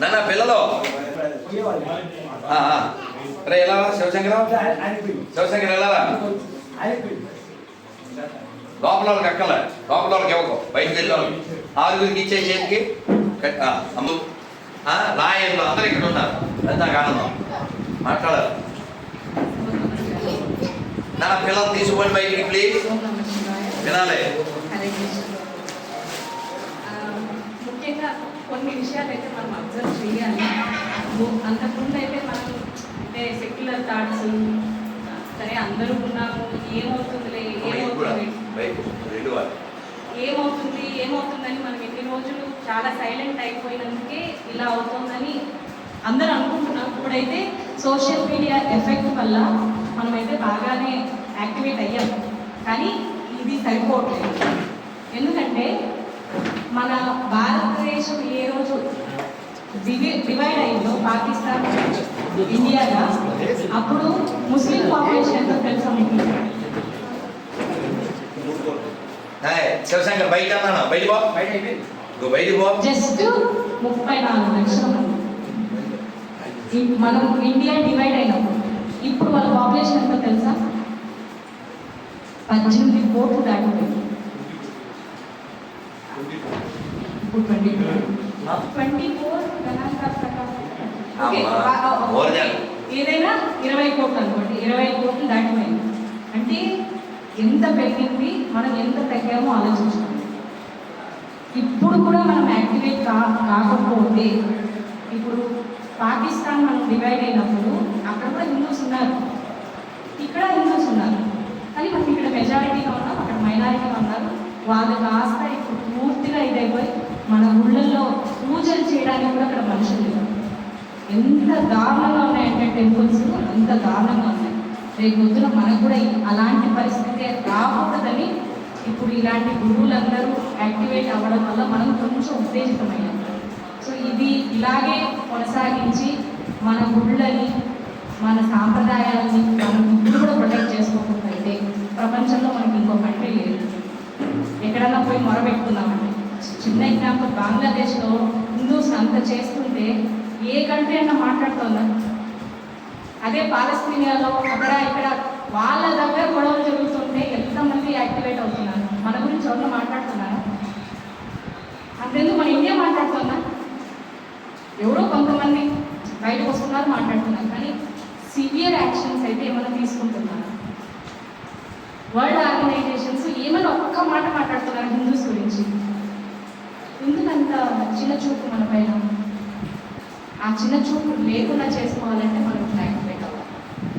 నాన్న పిల్లలు. రే ఎలా శివశంకరం? శివశంకర్ ఎలా లోపల వాళ్ళకి అక్కల లోపల వాళ్ళకి ఇవ్వకు. బయటకు వెళ్ళి ఆరుగురికి ఇచ్చే చేతికి. ఆ, అమ్ము. ఆ, ఇక్కడ ఉన్నారు. అది నాకు ఆనందం. మాట్లాడాలి. నా పిల్లలు తీసుకోండి బయటికి ప్లీజ్ వినాలి కొన్ని విషయాలు అయితే మనం అబ్జర్వ్ చేయాలి. అంతకుముందు అయితే మనం అంటే సెక్యులర్ థాట్స్ సరే అందరూ ఉన్నాము ఏమవుతుందిలే ఏమవుతుంది? ఏమవుతుంది ఏమవుతుందని మనం ఎన్ని రోజులు చాలా సైలెంట్ అయిపోయినందుకే ఇలా అవుతుందని అందరూ అనుకుంటున్నాం. ఇప్పుడైతే సోషల్ మీడియా ఎఫెక్ట్ వల్ల మనమైతే బాగానే యాక్టివేట్ అయ్యాం. కానీ ఇది సరిపోవట్లేదు. ఎందుకంటే మన భారతదేశం ఏ రోజు డివి డివైడ్ అయిందో పాకిస్తాన్ ఇండియాగా అప్పుడు ముస్లిం పాపులేషన్ ఎంతో తెలుసా మీకు? శివశంకర్ బయట బయట జస్ట్ ముప్పై నాలుగు లక్షల మంది ఈ- మనం ఇండియా డివైడ్ అయినప్పుడు ఇప్పుడు వాళ్ళ పాపులేషన్ ఎంతో తెలుసా? పద్దెనిమిది కోట్లు దాటిపోయింది ఇప్పుడు ట్వంటీ ట్వంటీ ఫోర్ గణాంకాల ప్రకారం ఓకే, అమ్మా, ఆ- ఆ- ఆ- more than. ఏదైనా ఇరవై కోట్లు అనుకోండి ఇరవై కోట్లు దాటిపోయింది. అంటే ఎంత పెరిగింది మనం ఎంత తగ్గామో ఆలోచించుకోండి. ఇప్పుడు కూడా మనం యాక్టివేట్ కా కాకపోతే ఇప్పుడు పాకిస్తాన్ మనం డివైడ్ అయినప్పుడు అక్కడ కూడా హిందూస్ ఉన్నారు. ఇక్కడ హిందూస్ ఉన్నారు. కానీ మనం ఇక్కడ మెజారిటీగా ఉన్నాం అక్కడ మైనారిటీగా ఉన్నారు. వాళ్ళు కాస్త ఇప్పుడు పూర్తిగా ఇదైపోయి మన ఊళ్ళల్లో పూజలు చేయడానికి కూడా అక్కడ మనుషులు లేరు. ఎంత దారుణంగా ఉన్నాయంటే టెంపుల్స్ అంత దారుణంగా ఉన్నాయి. రేపు పొద్దున మనకు కూడా అలాంటి పరిస్థితి రాకూడదని ఇప్పుడు ఇలాంటి గురువులందరూ యాక్టివేట్ అవ్వడం వల్ల మనం కొంచెం ఉత్తేజితమయ్యాం. సో ఇది ఇలాగే కొనసాగించి మన గుళ్ళని మన సాంప్రదాయాలని మనం ఇప్పుడు కూడా ప్రొటెక్ట్ చేసుకోకపోతే ప్రపంచంలో మనకి ఇంకో కంట్రీ లేదు. ఎక్కడన్నా పోయి మొరబెట్టుకుందామండి చిన్న ఎగ్జాంపుల్ బంగ్లాదేశ్లో హిందూస్ అంత చేస్తుంటే ఏ కంట్రీ అన్న మాట్లాడుతుందా? అదే పాలస్తీనియాలో అక్కడ ఇక్కడ వాళ్ళ దగ్గర గొడవలు జరుగుతుంటే ఎంతమంది యాక్టివేట్ అవుతున్నారు? మన గురించి ఎవరు మాట్లాడుతున్నారు? అంతెందుకు మన ఇండియా మాట్లాడుతుందా? ఎవరో కొంతమంది బయటకు వస్తున్నారు మాట్లాడుతున్నారు కానీ సివియర్ యాక్షన్స్ అయితే ఏమైనా తీసుకుంటున్నారు? వరల్డ్ ఆర్గనైజేషన్స్ ఏమైనా ఒక్క మాట మాట్లాడుతున్నారు హిందూస్ గురించి? అంత చిన్న చూపు మన పైన ఆ చిన్న చూపు లేకుండా చేసుకోవాలంటే మనం యాక్టివేట్ అవ్వాలి.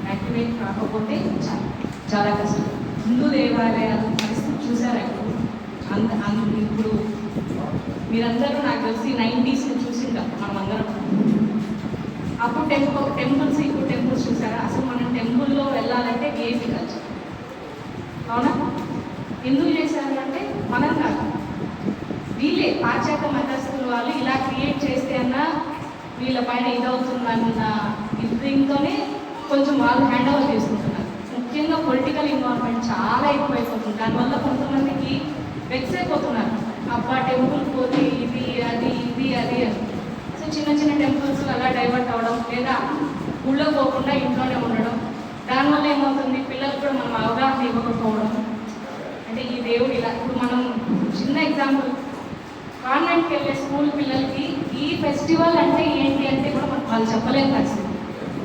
యాక్టివేట్ కాకపోతే చాలా. చాలా కష్టం. హిందూ దేవాలయాల పరిస్థితి చూసారా ఇప్పుడు? అంత అంత ఇప్పుడు మీరందరూ నాకు తెలిసి నైంటీస్ని చూసిందా మనం అందరం. అప్పుడు టెంపుల్ టెంపుల్స్ ఇప్పుడు టెంపుల్స్ చూసారా? అసలు మనం టెంపుల్లో వెళ్ళాలంటే ఏమి కాదు అవునా? ఎందుకు చేశారు అంటే మనం కాదు. వీళ్ళే పాశ్చాత్య మతస్థులు వాళ్ళు ఇలా క్రియేట్ చేస్తే అన్న వీళ్ళ పైన ఇదవుతుందన్న దీంతోనే కొంచెం వాళ్ళు హ్యాండ్ ఓవర్ చేసుకుంటున్నారు. ముఖ్యంగా పొలిటికల్ ఇన్వాల్వ్మెంట్ చాలా ఎక్కువైపోతుంది. దానివల్ల కొంతమందికి వెక్స్ అయిపోతున్నారు. అబ్బా టెంపుల్ పోతే ఇది అది ఇది అది అని. సో చిన్న చిన్న టెంపుల్స్ అలా డైవర్ట్ అవ్వడం లేదా ఊళ్ళో పోకుండా ఇంట్లోనే ఉండడం. దానివల్ల ఏమవుతుంది? పిల్లలకు కూడా మనం అవగాహన ఇవ్వకపోవడం. అంటే ఈ దేవుడు ఇలా ఇప్పుడు మనం చిన్న ఎగ్జాంపుల్ స్కూల్ పిల్లలకి ఈ ఫెస్టివల్ అంటే ఏంటి అంటే కూడా మనం వాళ్ళు చెప్పలేము ఖచ్చితంగా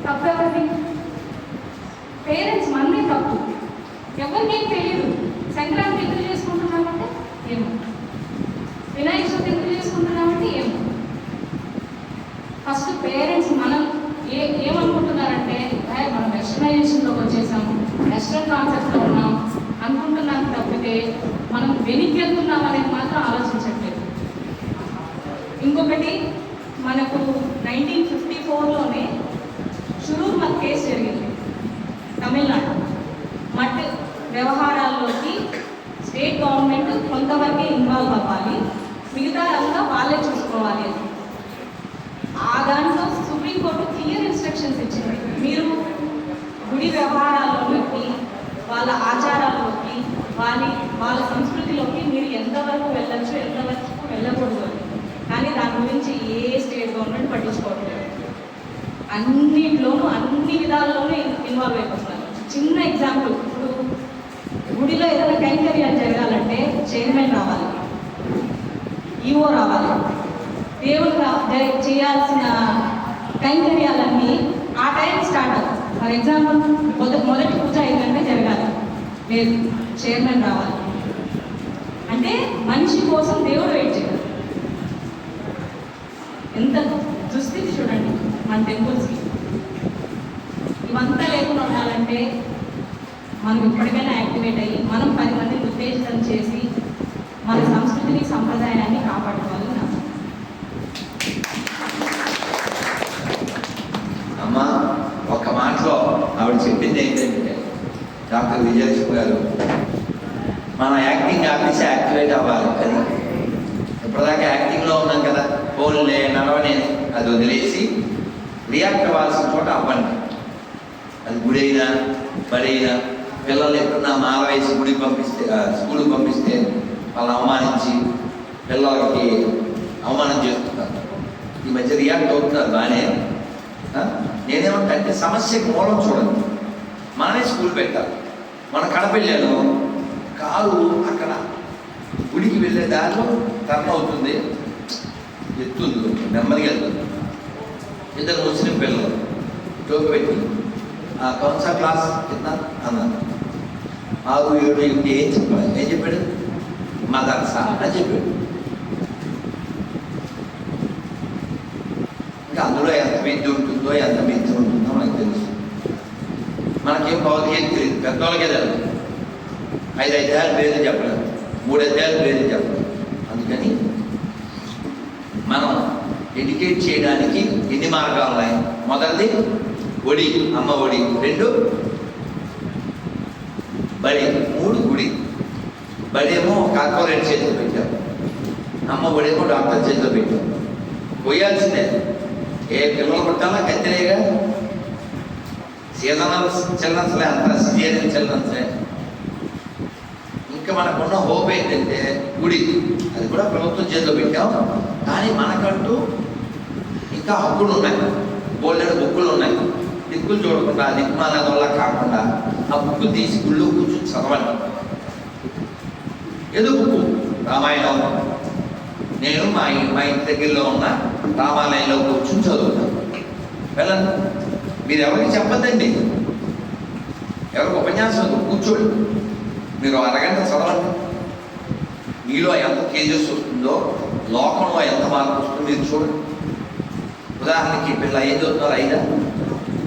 తప్పు ఎవరిది? పేరెంట్స్ మనమే తప్పు. ఎవరికేం తెలియదు సంక్రాంతి ఎందుకు చేసుకుంటున్నామంటే ఏమో. వినాయక చవితి ఎందుకు చేసుకుంటున్నామంటే ఏమో. ఫస్ట్ పేరెంట్స్ మనం ఏ ఏమనుకుంటున్నారంటే మనం వెస్టర్నైజేషన్లోకి వచ్చేసాము వెస్టర్న్ కాన్సెప్ట్లో ఉన్నాం అనుకుంటున్నాం తప్పితే మనం వెనక్కి వెళ్తున్నాం అనేది మాత్రం ఆలోచించట్లేదు ఇంకొకటి మనకు నైన్టీన్ ఫిఫ్టీ ఫోర్లోనే షురూర్ మత్ కేసు జరిగింది. తమిళనాడు. మట్ వ్యవహారాల్లోకి స్టేట్ గవర్నమెంట్ కొంతవరకే ఇన్వాల్వ్ అవ్వాలి. మిగతా వాళ్ళే చూసుకోవాలి అని. ఆ దాంట్లో సుప్రీంకోర్టు క్లియర్ ఇన్స్ట్రక్షన్స్ ఇచ్చింది. మీరు గుడి వ్యవహారాల్లోకి వాళ్ళ ఆచారాల్లోకి వాళ్ళ వాళ్ళ సంస్కృతిలోకి మీరు ఎంతవరకు వెళ్ళచ్చు ఎంతవరకు వెళ్ళకూడదు అని కానీ దాని గురించి ఏ స్టేట్ గవర్నమెంట్ పట్టించుకోవట్లేదు. అన్నింటిలోనూ అన్ని విధాల్లోనూ ఇన్వాల్వ్ అయిపోతున్నారు. చిన్న ఎగ్జాంపుల్ ఇప్పుడు గుడిలో ఏదైనా కైంకర్యాలు జరగాలంటే చైర్మన్ రావాలి. ఈఓ రావాలి. దేవుడు రా- చేయాల్సిన కైంకర్యాలన్నీ ఆ టైం స్టార్ట్ అవుతుంది ఫర్ ఎగ్జాంపుల్ మొదటి మొదటి పూజ ఏంటంటే జరగాలి. లేదు చైర్మన్ రావాలి. అంటే మనిషి కోసం దేవుడు వెయిట్ చేయాలి. ఎంత చూడండి మన టెంపుల్స్కి ఇవంతా లేకుండా ఉండాలంటే మనం ఇప్పటికైనా యాక్టివేట్ అయ్యి మనం పది మందిని ఉత్తేజితం చేసి మన సంస్కృతిని సంప్రదాయాన్ని కాపాడుకోవాలి అమ్మా ఒక మాటలో ఆవిడ చెప్పింది ఏంటంటే డాక్టర్ విజయలక్ష్మి గారు మన యాక్టింగ్ ఆఫీస్ యాక్టివేట్ అవ్వాలి కదా. ఇప్పటిదాకా యాక్టింగ్లో ఉన్నాం కదా. ఫోన్లే నడవనే అది వదిలేసి రియాక్ట్ అవ్వాల్సిన చోట అవ్వండి. అది గుడి అయినా పిల్లలు ఎప్పుడన్నా మాల వేసి గుడికి పంపిస్తే స్కూల్కి పంపిస్తే వాళ్ళని అవమానించి పిల్లలకి అవమానం చేస్తున్నారు. ఈ మధ్య రియాక్ట్ అవుతున్నారు బాగానే. ఆ? నేనేమంటా అంటే సమస్యకి మూలం చూడండి. మనమే స్కూల్ పెట్టాలి. మన కడపెళ్ళాను. కారు అక్కడ గుడికి వెళ్ళే దారిలో టర్న్ అవుతుంది. ఎత్తు నెమ్మదిగా వెళ్తుంది. ఇద్దరు ముస్లిం పిల్లలు టోపీ పెట్టి ఆ కౌన్సా క్లాస్ కింద అన్నారు. ఆరు ఏడు ఎనిమిది ఏం చెప్పాడు ఏం చెప్పాడు? మదర్సా అని చెప్పాడు. ఇంకా అందులో ఎంత విద్య ఉంటుందో ఎంత విద్య ఉంటుందో మనకు తెలుసు. మనకేం ఏం తెలియదు. పెద్దవాళ్ళకే తెలియదు. ఐదు అధ్యాయాలు పేర్లు చెప్పలేదు. మూడు అధ్యాయాలు పేర్లు చెప్పలేదు అందుకని మనం ఎడ్యుకేట్ చేయడానికి ఎన్ని మార్గాలు ఉన్నాయి? మొదటిది ఒడి అమ్మ ఒడి. రెండు బడి. మూడు గుడి. బడి ఏమో కార్పొరేట్ చేతిలో పెట్టాం అమ్మ ఒడేమో డాక్టర్ చేతిలో పెట్టాం పోయాల్సిందే ఏ పిల్లలు పుట్టాలా కత్తిరేగా సీజనల్ చిల్డ్రన్స్లే అంత సిజియన్ చిల్డ్రన్స్లే ఇంకా మనకున్న హోప్ ఏంటంటే గుడి. అది కూడా ప్రభుత్వం చేతిలో పెట్టాం. కానీ మనకంటూ ఇంకా హక్కులు ఉన్నాయి. బోల్డెడ్ బుక్కులు ఉన్నాయి. దిక్కులు చూడకుండా దిక్మాల వల్ల కాకుండా ఆ బుక్ తీసి గుళ్ళు కూర్చొని చదవండి ఏదో బుక్కు. రామాయణం. నేను మా మా ఇంటి దగ్గరలో ఉన్న రామాలయంలో కూర్చొని చదువుతాను వెళ్ళండి మీరు ఎవరికి చెప్పదండి ఎవరికి ఉపన్యాసం కూర్చోండి. మీరు అరగంట చదవండి. మీలో ఎంత తేజస్సు వస్తుందో లోకంలో ఎంత మార్పు వస్తుందో మీరు చూడండి. ఉదాహరణకి పిల్ల ఏం చదువుతున్నారు ఐదా?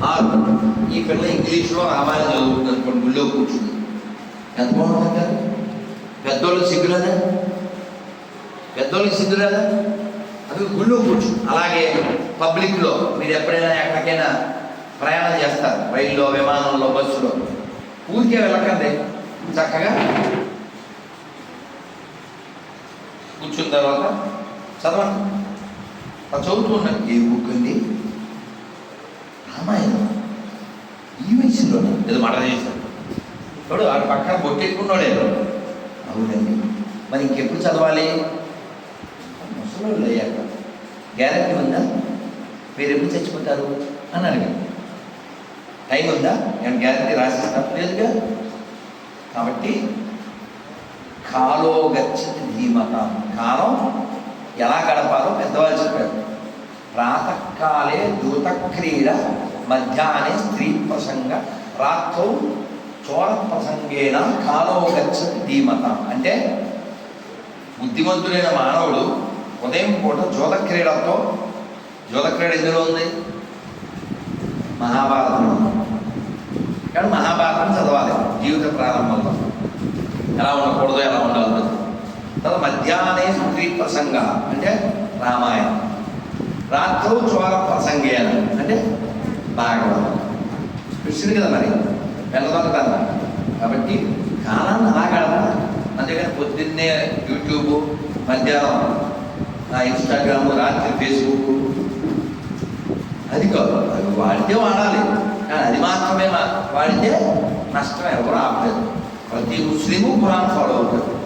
ఆరు. ఈ పిల్ల ఇంగ్లీష్లో రామాయణం చదువుతుంది అనుకోండి గుళ్ళో కూర్చుంది ఎంత బాగుంటుంది కదా పెద్దోళ్ళకి సిగ్గులేదా పెద్దోళ్ళకి సిగ్గులేదా అవి గుళ్ళో కూర్చుని. అలాగే పబ్లిక్లో మీరు ఎప్పుడైనా ఎక్కడికైనా ప్రయాణం చేస్తారు రైల్లో విమానంలో బస్సులో. ఊరికే వెళ్ళకండి. చక్కగా కూర్చున్న తర్వాత చదవండి. అది చదువుతూ ఉన్నాను ఏ బుక్ అండి రామాయణం ఈ వయసులోనే. ఏదో మాట చూడు ఆడు పక్కన బొట్టెట్టుకున్నాడే అవునండి. మరి ఇంకెప్పుడు చదవాలి? ముసలోళ్ళు అయ్యాక. గ్యారంటీ ఉందా? మీరు ఎప్పుడు చచ్చిపోతారు? అని అడిగాను. టైం ఉందా? నేను గ్యారంటీ రాసిస్తాను లేదుగా? కాబట్టి కాలో గచ్చతి ధీమత. కాలం ఎలా గడపాలో పెద్దవాళ్ళు చెప్పారు. ప్రాతకాలే దూతక్రీడ మధ్యాహ్నే స్త్రీ ప్రసంగ రాత్రౌ చోర ప్రసంగేన కాలో గచ్చతి ధీమత. అంటే బుద్ధిమంతుడైన మానవుడు ఉదయం పూట జ్యోతక్రీడతో జ్యోతక్రీడ ఎందులో ఉంది? మహాభారతంలో. కానీ మహాభారతం చదవాలి జీవిత ప్రారంభంలో. ఎలా ఉండకూడదు ఎలా ఉండాలి తర్వాత మధ్యాహ్నే స్త్రీ ప్రసంగ అంటే రామాయణం. రాత్రి చోర ప్రసంగేయాలి అంటే భాగవతం కృష్ణుడు కదా మరి. వెళ్ళదొక్కదన్న కాబట్టి కాలాన్ని అలా గడపాలి పొద్దున్నే యూట్యూబ్ మధ్యాహ్నం ఇన్స్టాగ్రామ్ రాత్రి ఫేస్బుక్ అది కాదు. అది వాడితే వాడాలి. కానీ అది మాత్రమే మా- వాడితే నష్టం ఎవరు ఆపలేదు. ప్రతి ముస్లిము కురాన్ ఫాలో అవుతారు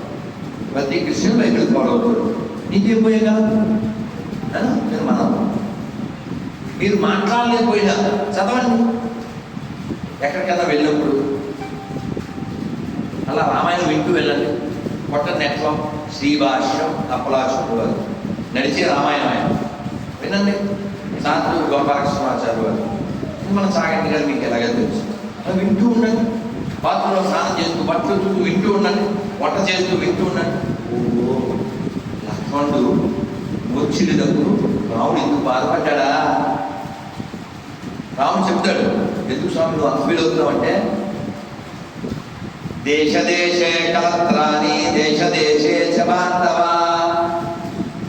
ప్రతి క్రిస్టియన్ బైబిల్ ఫాలో అవుతారు నీకేం పోయే కదా? మీరు మాట్లాడలేకపోయినా చదవండి. ఎక్కడికైనా వెళ్ళినప్పుడు అలా రామాయణం వింటూ వెళ్ళండి. కొట్ట నెట్వం శ్రీభాష్యం అప్పలాచుడు వారు నడిచే రామాయణం ఆయన వినండి సాంతు గోపాలకృష్ణాచార్య వారు. మనం మన సాగంటి గారు మీకు ఎలాగే తెలుసు. అలా వింటూ ఉండండి. బాత్రూంలో స్నానం చేస్తూ బట్టలు ఉతుకుతూ వింటూ ఉండండి. వంట చేస్తూ వింటూ ఉండండి. ఓ లక్ష్మణుడు వచ్చినప్పుడు రాముడు ఎందుకు బాధపడ్డా రాముడు చెప్తాడు ఎందుకు స్వామి నువ్వు అంత ఫీల్ అవుతున్నావు దేశ దేశే కలత్రాని దేశ దేశే చ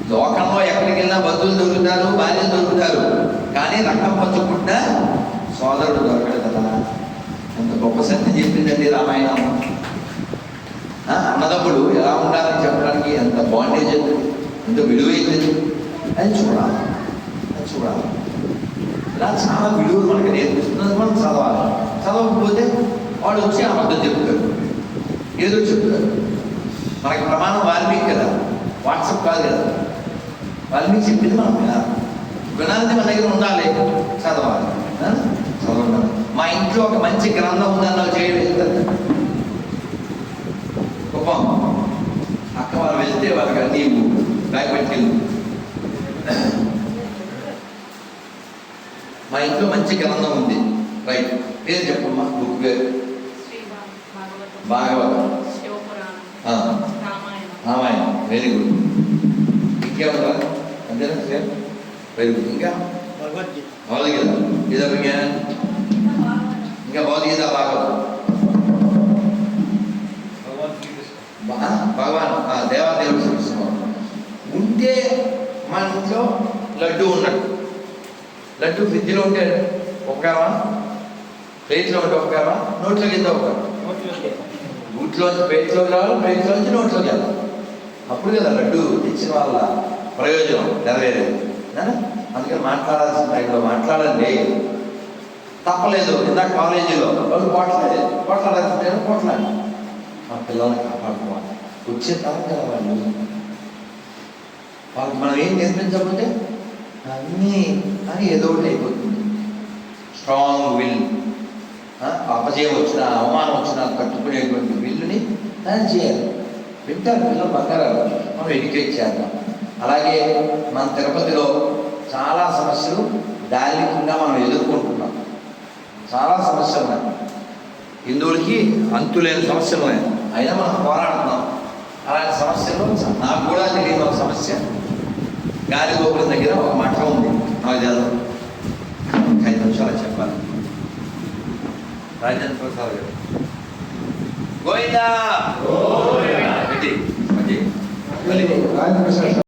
లోకంలో ఎక్కడికి వెళ్ళినా బంధువులు దొరుకుతారు భార్యలు దొరుకుతారు కానీ రక్తం పంచుకుంటా సోదరుడు దొరకడు కదా. ఎంత గొప్ప సత్యం చెప్పిందండి రామాయణం. అన్నదమ్ముడు ఎలా ఉండాలని చెప్పడానికి ఎంత బాండేజ్ ఎంత విలువైంది. అది చూడాలి అది చూడాలి. ఇలా చాలా విలువలు మనకి నేర్పిస్తున్నది మనం చదవాలి చదవకపోతే వాడు వచ్చి అబద్ధం చెప్తారు ఏదో చెప్తారు మనకి ప్రమాణం వాల్మీకి కదా. వాట్సాప్ కాదు కదా. వాల్మీకి చెప్పింది మనం వినాలి. వినాలి మన దగ్గర ఉండాలి. చదవాలి. చదవడం. మా ఇంట్లో ఒక మంచి గ్రంథం ఉందని నాకు చేయలేదు గొప్ప అక్క వాళ్ళు వెళ్తే వాళ్ళకి నీవు బ్యాగ్ పెట్టుకెళ్ళి మా ఇంట్లో మంచి గ్రంథం ఉంది. రైట్ పేరు చెప్పమ్మా బుక్ పేరు? భాగవతం. రామాయణం. వెరీ గుడ్ ఇంకేముందా అంతేనా సేమ్ వెరీ గుడ్ ఇంకా? భగవద్గీత. భగవద్గీత. ఇదో విజ్ఞానం ఇంకా భగవద్గీత భాగవతం. భగవాన్ దేవాదేవుడు ఉంటే మన ఇంట్లో లడ్డు ఉన్నట్టు. లడ్డు ఫ్రిడ్జ్లో ఉంటే ఉపకారమా ప్లేట్లో ఉంటే ఉపకారమా నోట్లో కింద ఉపకారం నోట్లోంచి ప్లేట్లోకి రావాలి ప్లేట్లోంచి నోట్లోకి వెళ్ళాలి అప్పుడు కదా లడ్డు తెచ్చిన వాళ్ళ ప్రయోజనం నెరవేరేది. నాన్న? అందుకని మాట్లాడాల్సిన టైంలో మాట్లాడండి. తప్పలేదు ఇందాక కాలేజీలో వాళ్ళు పోట్లాడే పోట్లాడాల్సిన టైంలో పోట్లాడి. మా పిల్లల్ని కాపాడుకోవాలి. వచ్చే తరం కదా వాళ్ళు. వాళ్ళకి మనం ఏం నేర్పించకపోతే అన్నీ అని ఏదో ఒకటి అయిపోతుంది. స్ట్రాంగ్ విల్ అపజయం వచ్చిన అవమానం వచ్చినా తట్టుకునేటువంటి విల్లుని దాన్ని చేయాలి. వింటారు పిల్లలు బంగారాలు మనం ఎడ్యుకేట్ చేద్దాం. అలాగే మన తిరుపతిలో చాలా సమస్యలు దారికుండా మనం ఎదుర్కొంటున్నాం. చాలా సమస్యలు ఉన్నాయి. హిందువులకి అంతులేని సమస్యలు ఉన్నాయి. అయినా మనం పోరాడుతున్నాం. అలాంటి సమస్యలు నాకు కూడా తెలియదు ఒక సమస్య. గాలి గోపురం దగ్గర ఒక మఠం ఉంది. నాకు ఒక ఐదు నిమిషాలు చెప్పాలి. రాజేంద్ర ప్రసాద్ గారు. గోవిందా. రాజప్రసాద్